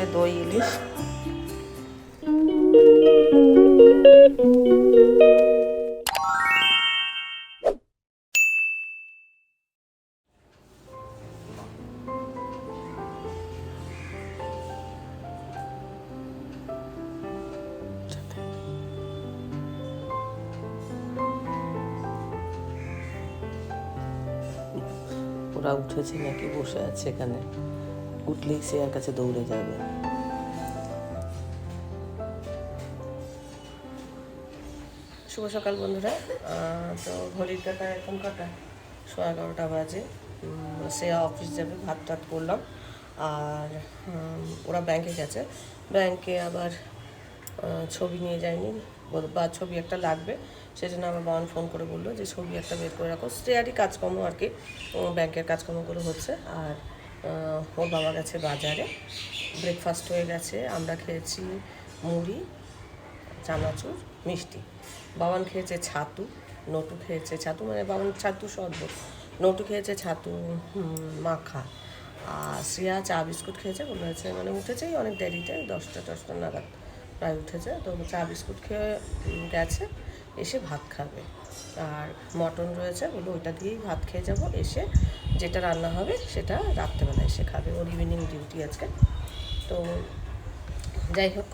হচ্ছে দই ইলিশ। ওরা উঠেছে নাকি বসে আছে এখানে? উঠলেই আর কাছে দৌড়ে যাবে। শুভ সকাল বন্ধুরা। তো ঘড়ির কাটা এখন কটা? সোয়া এগারোটা বাজে। সে অফিস যাবে, ভাত টাত করলাম। আর ওরা ব্যাংকে গেছে। ব্যাংকে আবার ছবি নিয়ে যায়নি। বা ছবি একটা লাগবে। সেজন্য আমার বাবান ফোন করে বলল যে, ছবি একটা বের করে রাখো। স্টেয়ারই কাজকর্ম আর কি ব্যাংকের কাজকর্মগুলো হচ্ছে। আর ওর বাবা গেছে বাজারে। ব্রেকফাস্ট হয়ে গেছে। আমরা খেয়েছি মুড়ি, চানাচুর, মিষ্টি। বাবান খেয়েছে ছাতু, নটু খেয়েছে ছাতু মানে বাবান ছাতু শরবত। নটু খেয়েছে ছাতু মাখা। আর শ্রিয়া চা বিস্কুট খেয়েছে বলেছে মানে উঠেছেই অনেক দেরিতে, দশটা দশটা নাগাদ প্রায় উঠেছে। তো চা বিস্কুট খেয়ে গেছে। এসে ভাত খাবে। আর মটন রয়েছে বলে ওইটা দিয়েই ভাত খেয়ে যাব। এসে যেটা রান্না হবে সেটা রাত্রেবেলা এসে খাবে। ওর ইভিনিং ডিউটি আজকে। তো যাই হোক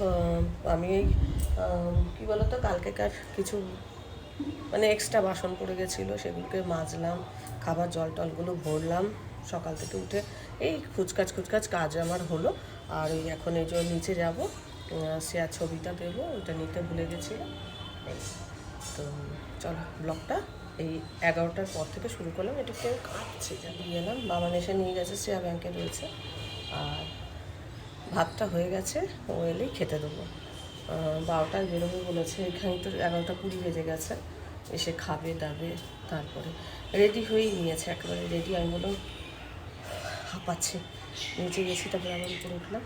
আমি কী বলতো, কালকেকার কিছু মানে এক্সট্রা বাসন পড়ে গেছিল, সেগুলোকে মাজলাম, খাবার জল টলগুলো ভরলাম, সকাল থেকে উঠে এই খুচকাচ খুচকাচ কাজ আমার হলো। আর ওই এখন এই যে নিচে যাব সে আর ছবিটা দেবো, ওইটা নিতে ভুলে গেছিলাম। তো চলো ব্লগটা এই এগারোটার পর থেকে শুরু করলাম। এটা কেউ কাটছে যা দিয়ে এলাম। বাবা এসে নিয়ে গেছে শ্রেয়া ব্যাংকে রয়েছে। আর ভাতটা হয়ে গেছে ও এলেই খেতে দেবো। বারোটায় বেরোবো বলেছে এখানে তো এগারোটা কুড়ি বেজে গেছে। এসে খাবে দাবে তারপরে রেডি হয়েই নিয়েছে একেবারে রেডি আমি বললাম হাঁপাচ্ছে নিচে গেছি তারপরে আবার উপরে উঠলাম।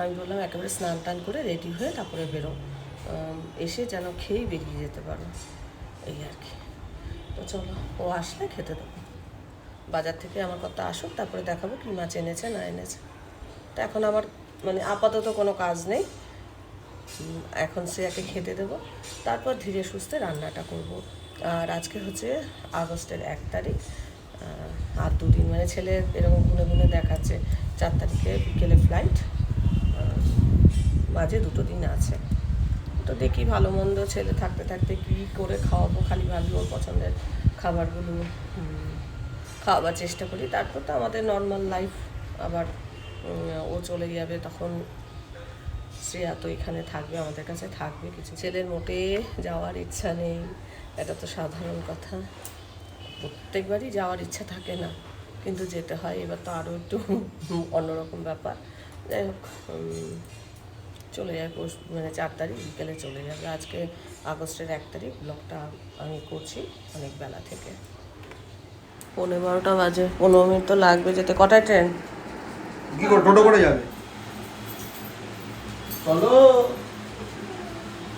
আমি বললাম একেবারে স্নান টান করে রেডি হয়ে তারপরে বেরো আহ, এসে যেন খেয়েই বেরিয়ে যেতে পারো। এই আর কি। তো চলো, ও আসলে খেতে দেবো। বাজার থেকে আমার কথা আসুক, তারপরে দেখাবো কী মাছ এনেছে, না এনেছে। তো এখন আমার মানে আপাতত কোনো কাজ নেই। এখন শ্রেয়াকে খেতে দেবো। তারপর ধীরে সুস্থে রান্নাটা করব। আর আজকে হচ্ছে আগস্টের এক তারিখ। আর দুদিন মানে ছেলে এরকম গুনে গুনে দেখাচ্ছে। চার তারিখে বিকেলে ফ্লাইট মাঝে দুটো দিন আছে। তো দেখি ভালো মন্দ ছেলে থাকতে থাকতে কী করে খাওয়াবো, খালি ভাবি ওর পছন্দের খাবারগুলো খাওয়াবার চেষ্টা করি। তারপর তো আমাদের নর্মাল লাইফ আবার ও চলে যাবে তখন শ্রেয়া তো এখানে থাকবে, আমাদের কাছে থাকবে কিছু। ছেলের মোটে যাওয়ার ইচ্ছা নেই, এটা তো সাধারণ কথা। প্রত্যেকবারই যাওয়ার ইচ্ছা থাকে না, কিন্তু যেতে হয়। এবার তো আরও একটু অন্যরকম ব্যাপার। যাই হোক চলে যাবে পরশু মানে চার তারিখ বিকেলে চলে যাবে। আজকে আগস্টের এক তারিখ ব্লগটা আমি করছি অনেক বেলা থেকে। পনেরো বারোটা বাজে। পনেরো মিনিট তো লাগবে যেতে। কটায় ট্রেন? কি করে টোটো করে যাবে? চলো।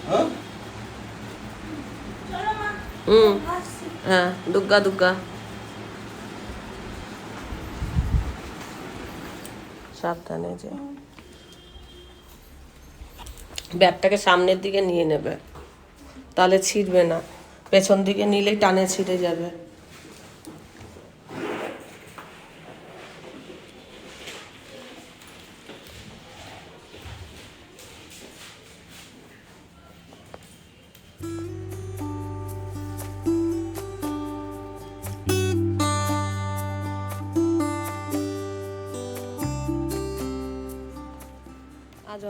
হ্যাঁ? হুম। হ্যাঁ দুগ্গা দুগ্গা। সাবধানে যে ব্যাগটাকে সামনের দিকে নিয়ে নেবে। তাহলে ছিঁড়বে না। পেছন দিকে নিলেই টানে ছিঁড়ে যাবে।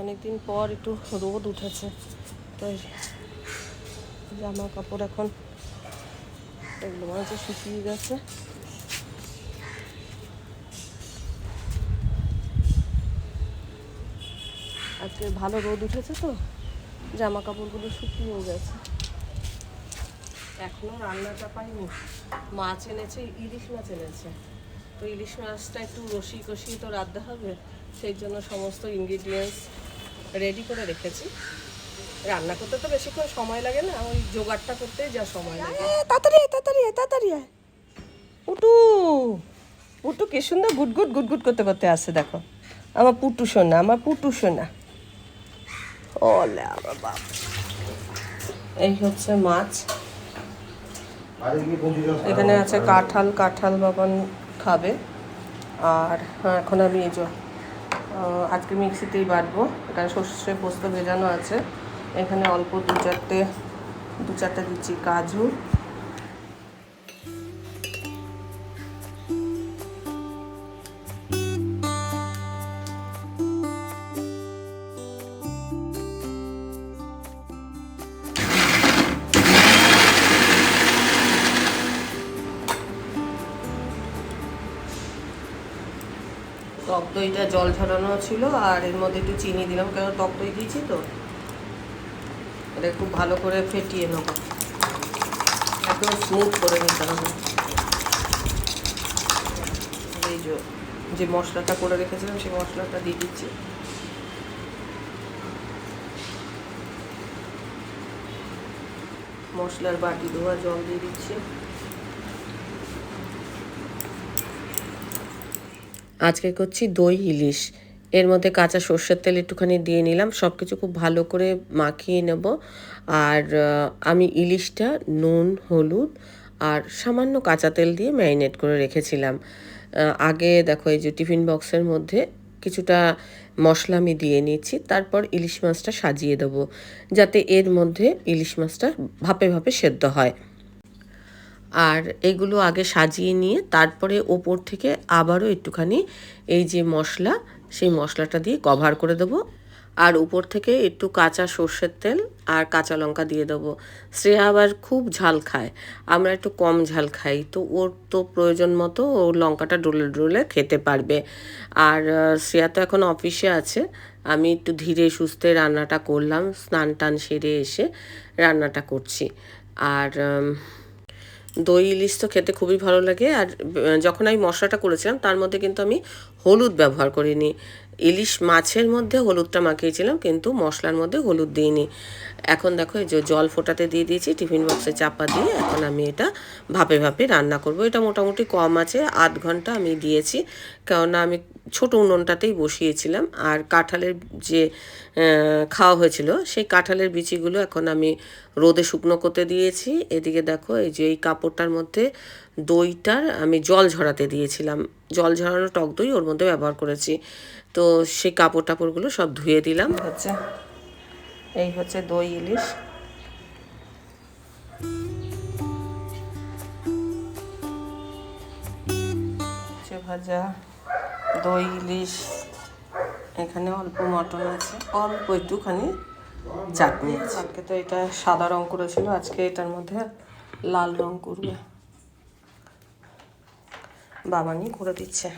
অনেকদিন পর একটু রোদ উঠেছে, তো জামা কাপড় এখন এগুলো মনে হচ্ছে শুকিয়ে গেছে। আজকে ভালো রোদ উঠেছে তো জামা কাপড়গুলো শুকিয়েও গেছে। এখনও রান্নাটা পাইনি। মাছ এনেছে, ইলিশ মাছ এনেছে। তো ইলিশ মাছটা একটু রসি কষি তো রাঁধতে হবে, সেই জন্য সমস্ত ইনগ্রিডিয়েন্টস রেডি করে রেখেছি। রান্না করতে তো বেশিক্ষণ সময় লাগে না ওই জোগাড়টা করতেই যা সময় লাগে। তাড়াতাড়ি তাড়াতাড়ি তাড়াতাড়ি। উটু উটু কি সুন্দর গুট গুট গুট গুট করতে করতে আসে দেখো। আমার পুটু সোনা আমার পুটু সোনা। ওলে আমার বাপ। এই হচ্ছে মাছ। এখানে আছে কাঁঠাল কাঁঠাল বাবান খাবে। আর হ্যাঁ, এখন আমি এই যে আজকে মিক্সিতেই বাটবো। এখানে সর্ষে পোস্ত ভেজানো আছে। এখানে অল্প দু চারটে দু চারটে দিচ্ছি কাজু। দইটা জল ঝরানো ছিল, আর এর মধ্যে একটু চিনি দিলাম, কেন টক দই দিয়েছি তো? এটা খুব ভালো করে ফেটিয়ে নেব। একদম স্মুথ করে নিতে হবে। এই যে যে মশলাটা করে রেখেছিলাম, সেই মশলাটা দিয়ে দিচ্ছি। মশলার বাটি ধোয়া জল দিয়ে দিচ্ছি। আজকে করছি দই, ইলিশ। এর মধ্যে কাঁচা সর্ষের তেল একটুখানি দিয়ে নিলাম। সব কিছু খুব ভালো করে মাখিয়ে নেব। আর আমি ইলিশটা, নুন, হলুদ আর সামান্য কাঁচা তেল দিয়ে ম্যারিনেট করে রেখেছিলাম। আগে দেখো এই যে টিফিন বক্সের মধ্যে কিছুটা মশলা আমি দিয়ে নিচ্ছি। তারপর ইলিশ মাছটা সাজিয়ে দেবো। যাতে এর মধ্যে ইলিশ মাছটা ভাপে ভাপে সেদ্ধ হয়। আর এগুলো আগে সাজিয়ে নিয়ে তারপরে ওপর থেকে আবারও একটুখানি এই যে মশলা, সেই মশলাটা দিয়ে কভার করে দেবো। আর উপর থেকে একটু কাঁচা সর্ষের তেল আর কাঁচা লঙ্কা দিয়ে দেবো। শ্রেয়া আবার খুব ঝাল খায়, আমরা একটু কম ঝাল খাই, তো ওর তো প্রয়োজন মতো ও লঙ্কাটা ডোলে ডোলে খেতে পারবে। আর শ্রেয়া তো এখন অফিসে আছে, আমি একটু ধীরে সুস্থে রান্নাটা করলাম, স্নান টান সেরে এসে রান্নাটা করছি। আর দই ইলিশ তো খেতে খুবই ভালো লাগে। আর যখন আমি মশলাটা করেছিলাম, তার মধ্যে কিন্তু আমি হলুদ ব্যবহার করিনি। ইলিশ মাছের মধ্যে হলুদটা মাখিয়েছিলাম, কিন্তু মশলার মধ্যে হলুদ দিইনি। এখন দেখো এই যে জল ফোটাতে দিয়ে দিয়েছি, টিফিন বক্সে চাপা দিয়ে এখন আমি এটা ভাপে ভাপে রান্না করব। এটা মোটামুটি কম আছে, আধ ঘণ্টা আমি দিয়েছি, কেননা আমি ছোট উনুনটাতেই বসিয়েছিলাম। আর কাঁঠালের যে খাওয়া হয়েছিল, সেই কাঁঠালের বিচিগুলো এখন আমি রোদে শুকনো করতে দিয়েছি। এদিকে দেখো এই যে এই কাপড়টার মধ্যে দইটার আমি জল ঝরাতে দিয়েছিলাম। জল ঝরানো টক দই ওর মধ্যে ব্যবহার করেছি। তো সেই কাপড় টাপড়গুলো সব ধুয়ে দিলাম। হচ্ছে এই হচ্ছে দই, ইলিশ। ভাজা, দই, ইলিশ। এখানে অল্প মটন আছে। অল্প একটুখানি চাটনি আছে। আজকে তো এটা সাদা রং করেছিল, আজকে এটার মধ্যে লাল রং করবে। বাবানি করে দিচ্ছে।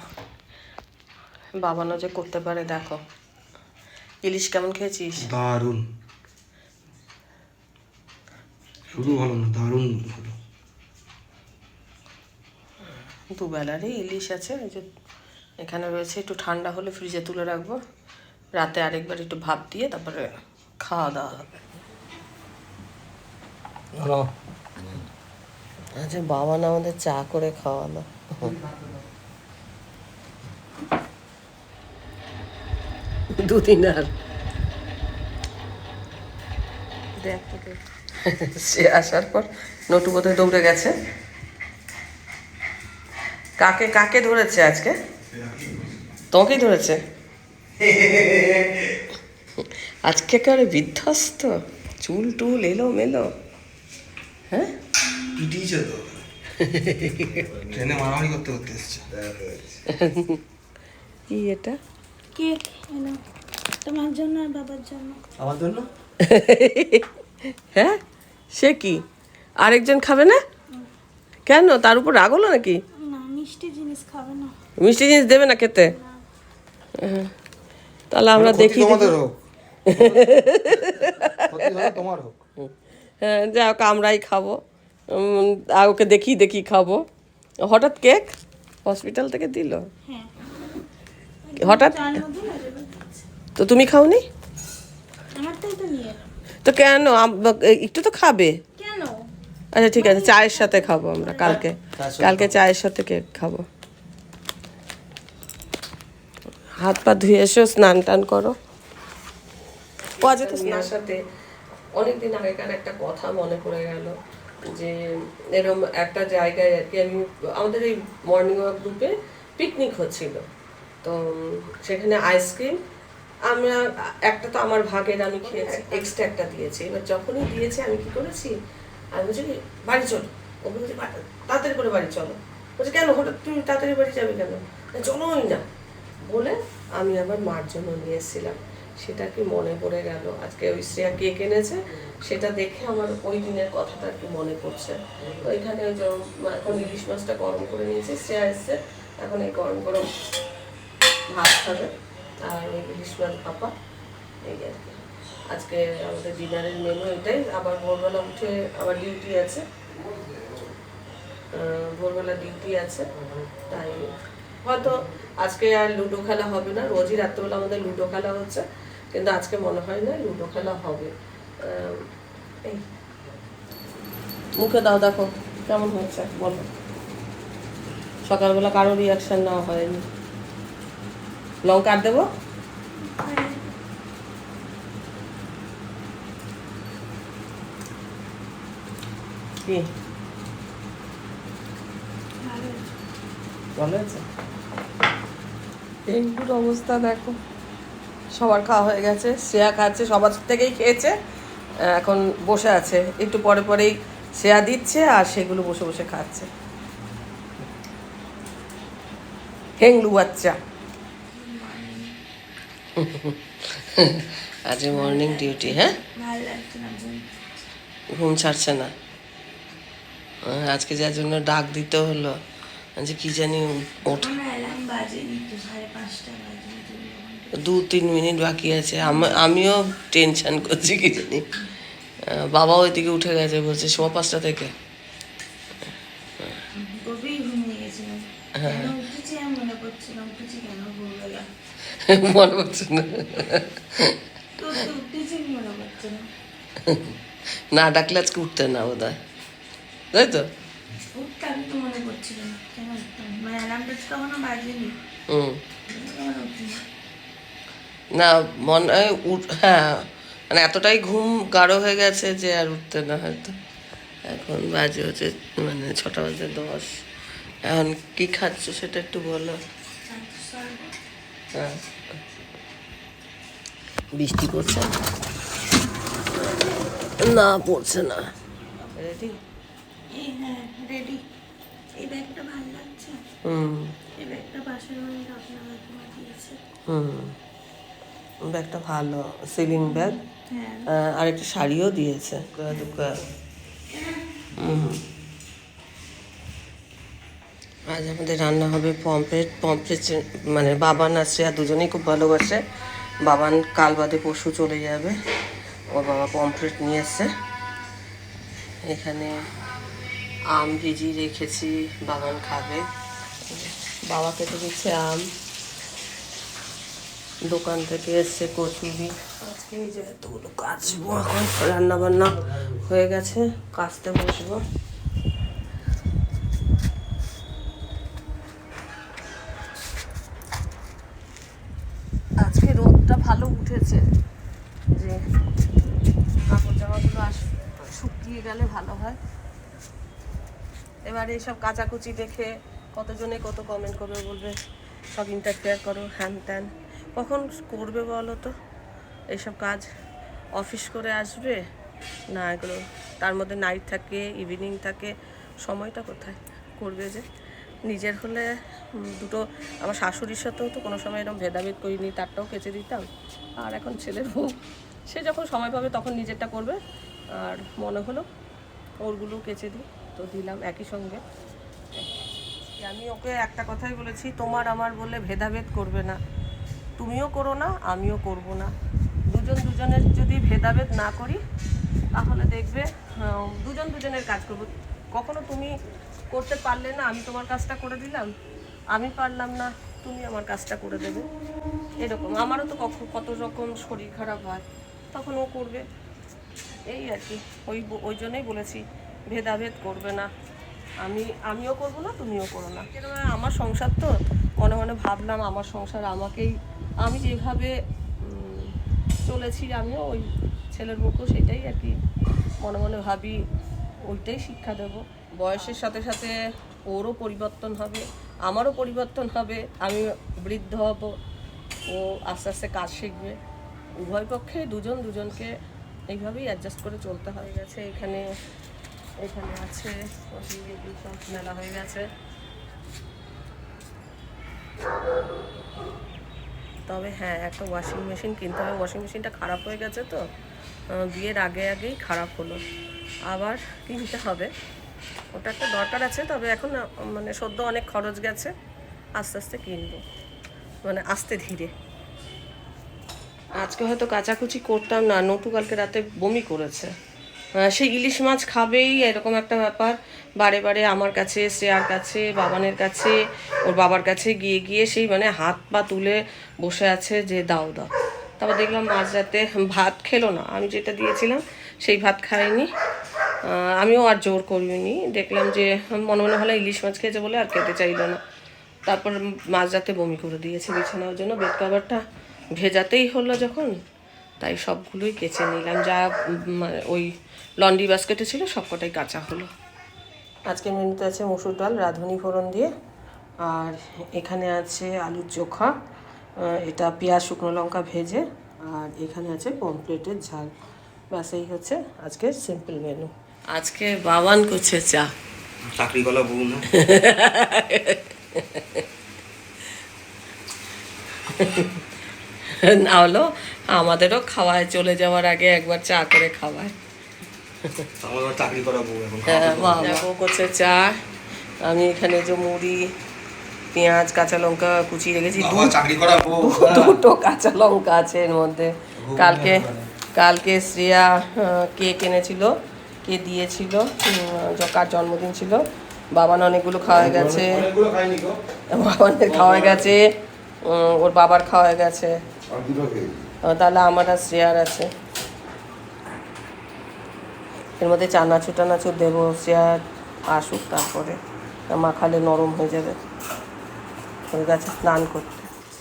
বাবানও যে করতে পারে দেখো। ইলিশ কেমন খেয়েছিস? দারুণ। শুধু ভালো না দারুণ ভালো। দুবেলারই ইলিশ আছে এই যে এখানে রয়েছে একটু ঠান্ডা হলে ফ্রিজে তুলে রাখব। রাতে আরেকবার একটু ভাপ দিয়ে তারপরে খাওয়া দাওয়া হবে। আচ্ছা বাবা না আমাদের চা করে খাওয়ালো। দুদিন আর। সে আসার পর নটু বোধহয় দৌড়ে গেছে। কাকে কাকে ধরেছে আজকে? তোমাকেই ধরেছে? আজকে একেবারে বিধ্বস্ত। চুল টুল এলো মেলো হ্যাঁ? পিটিয়েছে তো। ট্রেনে মারামারি করতে করতে এসছে। কি এটা? কেক তোমার জন্য আর বাবার জন্য। আমার জন্য? হ্যাঁ? সে কি? আরেকজন খাবে না? কেন? তার উপর রাগ হলো নাকি? না মিষ্টি জিনিস খাবে না। মিষ্টি জিনিস দেবে না খেতে? হ্যাঁ। তাহলে আমরা দেখি তোমাদের হোক। তোমার হোক। হ্যাঁ যাই হোক আমরাই খাব। আর ওকে দেখি দেখি খাব। হঠাৎ কেক হসপিটাল থেকে দিল? হ্যাঁ। হঠাৎ। তো তুমি খাওনি? তো নিয়ে এলাম তো কেন? একটু তো খাবে। আচ্ছা ঠিক আছে চায়ের সাথে খাব আমরা কালকে। কালকে চায়ের সাথে কেক খাব। হাত পা ধুয়ে এসো স্নান টান করো। ও আজ তো স্নার সাথে অনেকদিন আগেকার একটা কথা মনে পড়ে গেল যে এরকম একটা জায়গায় আর কি আমি আমাদের এই মর্নিং ওয়াক গ্রুপে পিকনিক হচ্ছিল। তো সেখানে আইসক্রিম আমরা একটা তো আমার ভাগের আমি খেয়েছি এক্সট্রা একটা দিয়েছি। এবার যখনই দিয়েছে আমি কি করেছি? আমি বলছি বাড়ি চলো। ও বলছি তাড়াতাড়ি করে বাড়ি চলো। বলছে কেন? হঠাৎ তুমি তাড়াতাড়ি বাড়ি যাবে কেন? "না, চলোই না। বলে আমি আবার মার জন্য নিয়ে এসেছিলাম। সেটা কি মনে পড়ে গেল? আজকে ওই শ্রেয়া কেক এনেছে সেটা দেখে আমার ওই দিনের কথাটা আর কি মনে পড়ছে? তো এখানে এখন ইলিশ মাছটা গরম করে নিয়েছি। শ্রেয়া এসছে এখন এই গরম গরম ভাত খাবে। আর ওই ইলিশ মাছ এই আর কি। আজকে আমাদের ডিনারের মেনু এটাই। আবার ভোরবেলা উঠে আবার ডিউটি আছে। ভোরবেলা ডিউটি আছে। তাই হয়তো আজকে আর লুডো খেলা হবে না। রোজই রাত্রেবেলা আমাদের লুডো খেলা হচ্ছে। কিন্তু আজকে মনে হয় না লুডো খেলা হবে। এই। মুখে দাও, দেখো কেমন হয়েছে, বলো। সকালবেলা কারও রিয়াকশন নেওয়া হয়নি। লঙ্কা আর দেবো? কি? অবস্থা দেখো। সবার খাওয়া হয়ে গেছে, শ্রেয়া খাচ্ছে, সবার থেকেই খেয়েছে, এখন বসে আছে। একটু পরে পরেই শ্রেয়া দিচ্ছে আর সেগুলো বসে বসে খাচ্ছে। হেংলু বাচ্চা। আজ মর্নিং ডিউটি হ্যাঁ? ঘুম। ছাড়ছে না। আজকে যার জন্য ডাক দিতে হলো যে কি জানি ওঠ। দু তিন মিনিট বাকি আছে। আম- আমিও টেনশন করছি কি জানি। বাবা ওইদিকে উঠে গেছে বলছে সোয়া পাঁচটা থেকে। মনে পড়ছে না না ডাকলে আজকে উঠতে না বোধ হয় তাই তো? না মানে হয় হ্যাঁ মানে এতটাই ঘুম গাঢ় হয়ে গেছে যে আর উঠতে না হয়তো এখন বাজে হচ্ছে মানে ছটা বাজে দশ। এখন কি খাচ্ছ সেটা একটু বলো। হ্যাঁ। বৃষ্টি পড়ছে? না পড়ছে না। রেডি হ্যাঁ রেডি এই ব্যাগটা ভালো লাগছে। হুম। এই ব্যাগটা পাশের বাড়ির রত্না কাকিমা দিয়েছে হুম। ব্যাগটা ভালো সিলিং ব্যাগ। হ্যাঁ। আর একটা শাড়িও দিয়েছে। হুম। আজ আমাদের রান্না হবে পমফ্রেট পমফ্রেট মানে বাবান আর শ্রেয়া দুজনেই খুব ভালোবাসে। বাবান কাল বাদে পরশু চলে যাবে। ওর বাবা পমফ্রেট নিয়ে এসছে এখানে আম ভিজিয়ে রেখেছি বাবান খাবে। বাবা কেটে দিচ্ছে আম। দোকান থেকে এসছে কচুরি। আজকে এতগুলো কাচবো এখন রান্না বান্না হয়ে গেছে কাচতে বসবো আজকে রোদটা ভালো উঠেছে যে কাপড় জামাগুলো আস শুকিয়ে গেলে ভালো হয়। এবারে এইসব কাচাকুচি দেখে কতজনে কত কমেন্ট করবে বলবে, সব ইন্টারফেয়ার করো, হ্যান ত্যান। কখন করবে বলো তো? এইসব কাজ অফিস করে আসবে? না এগুলো তার মধ্যে নাইট থাকে ইভিনিং থাকে, সময়টা কোথায়? করবে যে নিজের হলে দুটো, আমার শাশুড়ির সাথেও তো কোনো সময় এরকম ভেদাভেদ করিনি, তারটাও কেচে দিতাম। আর এখন ছেলের বউ, সে যখন সময় পাবে তখন নিজেরটা করবে। আর মনে হলো ওরগুলো কেচে দিই, তো দিলাম একই সঙ্গে। আমি ওকে একটা কথাই বলেছি, তোমার আমার বলে ভেদাভেদ করবে না। তুমিও করো না, আমিও করব না। দুজন দুজনের যদি ভেদাভেদ না করি, তাহলে দেখবে দুজন দুজনের কাজ করব। কখনো তুমি করতে পারলে না, আমি তোমার কাজটা করে দিলাম। আমি পারলাম না, তুমি আমার কাজটা করে দেবে। এরকম। আমারও তো কখ- কত রকম শরীর খারাপ হয়। তখন ও করবে। এই আর কি। ওই ওই জন্যই বলেছি, ভেদাভেদ করবে না। আমি, আমিও করব না, তুমিও করো না। আমার সংসার তো, মনে মনে ভাবলাম আমার সংসার আমাকেই, আমি যেভাবে চলেছি, আমিও ওই ছেলের মুখেও সেটাই আর কি মনে মনে ভাবি, ওইটাই শিক্ষা দেব। বয়সের সাথে সাথে ওরও পরিবর্তন হবে, আমারও পরিবর্তন হবে, আমি বৃদ্ধ হব, ও আস্তে আস্তে কাজ শিখবে। উভয় পক্ষে দুজন দুজনকে এইভাবেই অ্যাডজাস্ট করে চলতে হয়ে। গেছে এখানে এখানে আছে, মেলা হয়ে গেছে তবে হ্যাঁ একটা ওয়াশিং মেশিন কিনতে হবে। ওয়াশিং মেশিনটা খারাপ হয়ে গেছে তো বিয়ের আগে আগেই খারাপ হলো। আবার কিনতে হবে। ওটা একটা দরকার আছে, তবে এখন মানে সদ্য অনেক খরচ গেছে, আস্তে আস্তে কিনবো মানে আস্তে ধীরে। আজকে হয়তো কাচাকুচি করতাম না, নটু কালকে রাতে বমি করেছে। সে ইলিশ মাছ খাবেই, এরকম একটা ব্যাপার। বারে বারে আমার কাছে, শ্রেয়ার কাছে, বাবানের কাছে, ওর বাবার কাছে গিয়ে গিয়ে সেই মানে হাত পা তুলে বসে আছে যে দাও দাও। তারপর দেখলাম মাঝ রাতে ভাত খেলো না, আমি যেটা দিয়েছিলাম সেই ভাত খাইনি। আমিও আর জোর করিনি। দেখলাম যে মনে মনে হলো ইলিশ মাছ খেয়েছে বলে আর খেতে চাইলো না। তারপর মাছ মাঝরাতে বমি করে দিয়েছে বিছানার জন্য বেড কভারটা ভেজাতেই হলো যখন, তাই সবগুলোই কেচে নিলাম। যা ওই লন্ড্রি বাস্কেটে ছিল, সবকটাই কাঁচা হলো। আজকে মেনুতে আছে মুসুর ডাল, রাঁধুনি ফোড়ন দিয়ে। আর এখানে আছে আলুর চোখা এটা পেঁয়াজ, শুকনো লঙ্কা ভেজে, আর এখানে আছে পমপ্লেটের ঝাল। ব্যাস, এই হচ্ছে আজকের সিম্পল মেনু আজকে বাবান করছে চা। চাকরি কলা বউ না? না হলো আমাদেরও খাওয়ায় চলে যাওয়ার আগে একবার চা করে খাওয়ায়। চাকরি করা বউ এখন হ্যাঁ করছে চা। আমি এখানে যে মুড়ি পেঁয়াজ কাঁচা লঙ্কা কুচিয়ে রেখেছি চাকরি দুটো কাঁচা লঙ্কা আছে এর মধ্যে। কালকে কালকে শ্রেয়া কেক এনেছিল। কে দিয়েছিল? কার জন্মদিন ছিল? বাবান অনেকগুলো খাওয়া গেছে। অনেকগুলো খাইনি গো। বাবানের খাওয়া গেছে। ওর বাবার খাওয়া গেছে। তাহলে আমার আর শ্রেয়ার আছে। এর মধ্যে চানাচুর টানাচুর দেবো শ্রেয়ার আসুক তারপরে। মাখালে নরম হয়ে যাবে। ওর কাছে স্নান করতে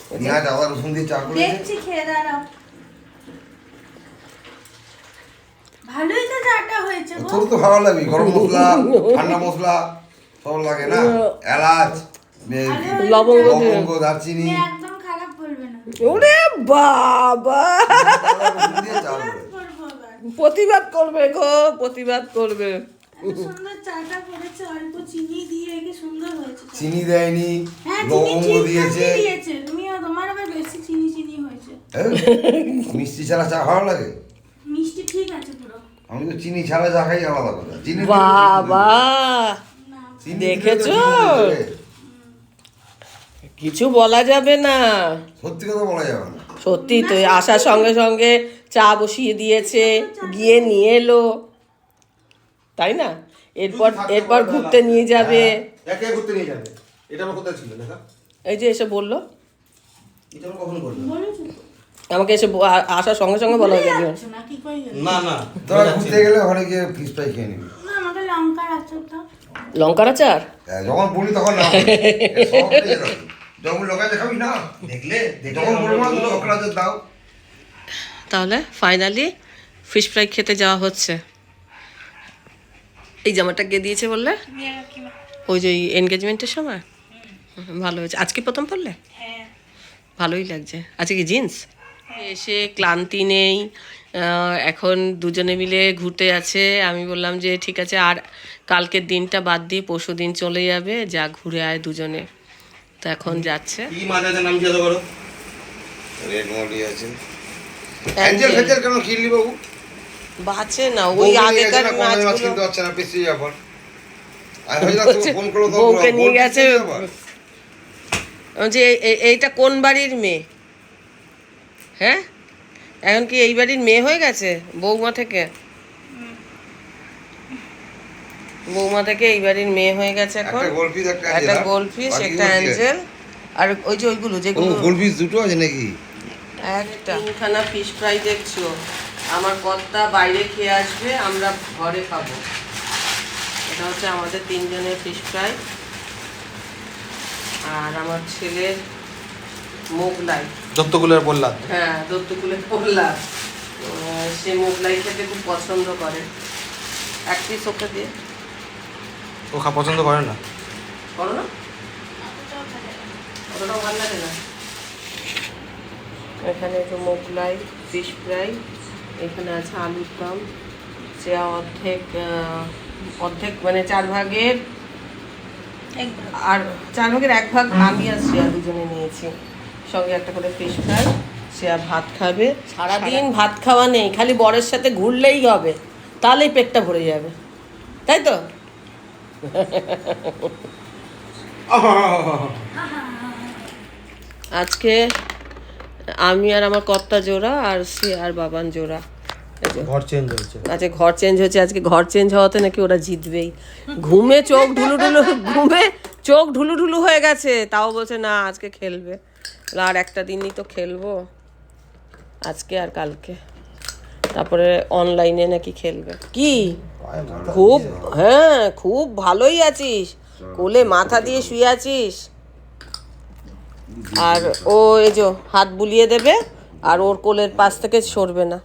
পেঁয়াজ আদা রসুন দিয়ে চা করেছে দেখছি খেয়ে দাঁড়াও ভালোই তো চাটা হয়েছে তোর তো ভালো লাগবে গরম মশলা ঠান্ডা মশলা সব লাগে না? এলাচ লবঙ্গ লবঙ্গ দারচিনি। একদম খারাপ বলবে না। ওরে বাবা! প্রতিবাদ করবে গো প্রতিবাদ করবে। এত সুন্দর চাটা করেছে অল্প চিনি দিয়ে কি সুন্দর হয়েছে চাটা। চিনি দেয়নি হ্যাঁ লবঙ্গ দিয়েছে। দিয়েছে? তুমিও তোমার আবার বেশি চিনি চিনি হয়েছে? মিষ্টি ছাড়া চা ভালো লাগে? মিষ্টি ঠিক আছে আমি তো চিনি ছাড়া চা খাই আলাদা কথা। চিনি বাবা দেখেছ? কিছু বলা যাবে না। সত্যি কথা বলা যাবে না। সত্যি তো আসার সঙ্গে সঙ্গে চা বসিয়ে দিয়েছে গিয়ে নিয়ে এলো। তাই না? এরপর এরপর ঘুরতে নিয়ে যাবে। একে ঘুরতে নিয়ে যাবে। এটা আমার কোথায় ছিল দেখা? এই যে এসে বলল। এটা আমার কখন বলল? আমাকে এসে আসার সঙ্গে সঙ্গে বলা হয়ে গেছে আচ্ছা, না কি কই গেল? না না। তোরা ঘুরতে গেলে ওখানে গিয়ে ফিস ফ্রাই খেয়ে নিবি। লঙ্কার আচার হ্যাঁ, যখন বলি তখন না হয়ে যাবে। যখন লোকাতে খাবি না? দেখলে যখন বলব না তুমি অকরাজের দাও। তাহলে ফাইনালি ফিশ ফ্রাই খেতে যাওয়া হচ্ছে। এই জামাটা কে দিয়েছে বললে? ওই যে এনগেজমেন্টের সময়? ভালো হয়েছে। আজকে প্রথম পড়লে? ভালোই লাগছে। আজকে কি জিন্স এসে ক্লান্তি নেই। এখন দুজনে মিলে ঘুরতে আছে আমি বললাম যে ঠিক আছে আর কালকের দিনটা বাদ দিয়ে পরশু দিন চলে যাবে। যা ঘুরে আয় দুজনে। তো এখন যাচ্ছে। বাঁচে না ওই আগেকার মাছগুলো। বউকে নিয়ে গেছে। যে এইটা কোন বাড়ির মেয়ে? হ্যাঁ? এখন কি এই বাড়ির মেয়ে হয়ে গেছে? বৌমা থেকে? বৌমা থেকে এই বাড়ির মেয়ে হয়ে গেছে এখন। একটা গোলফিস একটা অ্যাঞ্জেল, গোলফিশ একটা অ্যাঞ্জেল আর ওই যে ওইগুলো যেগুলো গোলফিস দুটো আছে নাকি? একটা। তিনখানা ফিশ ফ্রাই দেখছ? আমার কর্তা বাইরে খেয়ে আসবে আমরা ঘরে খাব। এটা হচ্ছে আমাদের তিনজনের ফিশ ফ্রাই আর আমার ছেলের মোগলাই দত্তগুলোর বললাম হ্যাঁ দত্তকুলে পড়লাম সে মোগলাই খেতে খুব পছন্দ করে। এক পিস ওকে দিয়ে। ও খা পছন্দ করে না? করো না। অতটাও ভালো লাগে না। এখানে একটু মোগলাই ফিশ ফ্রাই এখানে আছে আলুর দম। সে অর্ধেক অর্ধেক মানে চার ভাগের আর চার ভাগের এক ভাগ আমি আর শ্রেয়া দুজনে নিয়েছি। সঙ্গে একটা করে ফিশ ফ্রাই শ্রেয়া ভাত খাবে। সারাদিন ভাত খাওয়া নেই খালি বরের সাথে ঘুরলেই হবে তাহলেই পেটটা ভরে যাবে। তাই তো? আজকে আমি আর আমার কর্তা জোড়া আর সে আর বাবান জোড়া। ঘর চেঞ্জ হয়েছে। আজকে ঘর চেঞ্জ হচ্ছে আজকে ঘর চেঞ্জ হওয়াতে নাকি ওরা জিতবেই। ঘুমে চোখ ঢুলু ঢুলু ঘুমে চোখ ঢুলু ঢুলু হয়ে গেছে তাও বলছে না আজকে খেলবে। আর একটা দিনই তো খেলব। আজকে আর কালকে। তারপরে অনলাইনে নাকি খেলবে। কি? খুব হ্যাঁ খুব ভালোই আছিস। কোলে মাথা দিয়ে শুয়ে আছিস। আর ও এই যে হাত বুলিয়ে দেবে আর ওর কোলের পাশ থেকে সরবে না।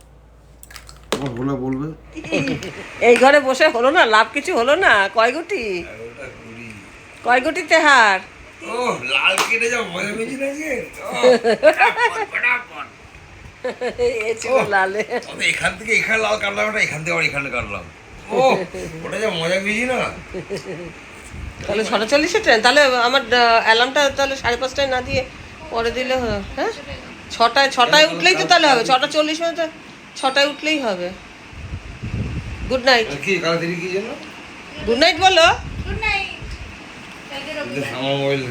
বলে বলবে। এই ঘরে বসে হলো না? লাভ কিছু হলো না? কয় গুটি? কয় গুটি তেহার ও লাল কেটে যাও মজা এ ছিল লালে। তবে এখান থেকে এখানে লাল কাটলাম এখান থেকে আবার এখানে কাটলাম। ও ওটা যা মজা না। তাহলে ছটা চল্লিশে ট্রেন তাহলে আমার অ্যালার্মটা তাহলে সাড়ে পাঁচটায় না দিয়ে পরে দিলে হ্যাঁ? ছটায় ছটায় উঠলেই তো তাহলে হবে। ছটা চল্লিশ মিনিট ছটায় উঠলেই হবে। গুড নাইট কি কাল কি জন্য? গুড নাইট বলো। গুড নাইট আমার মোবাইল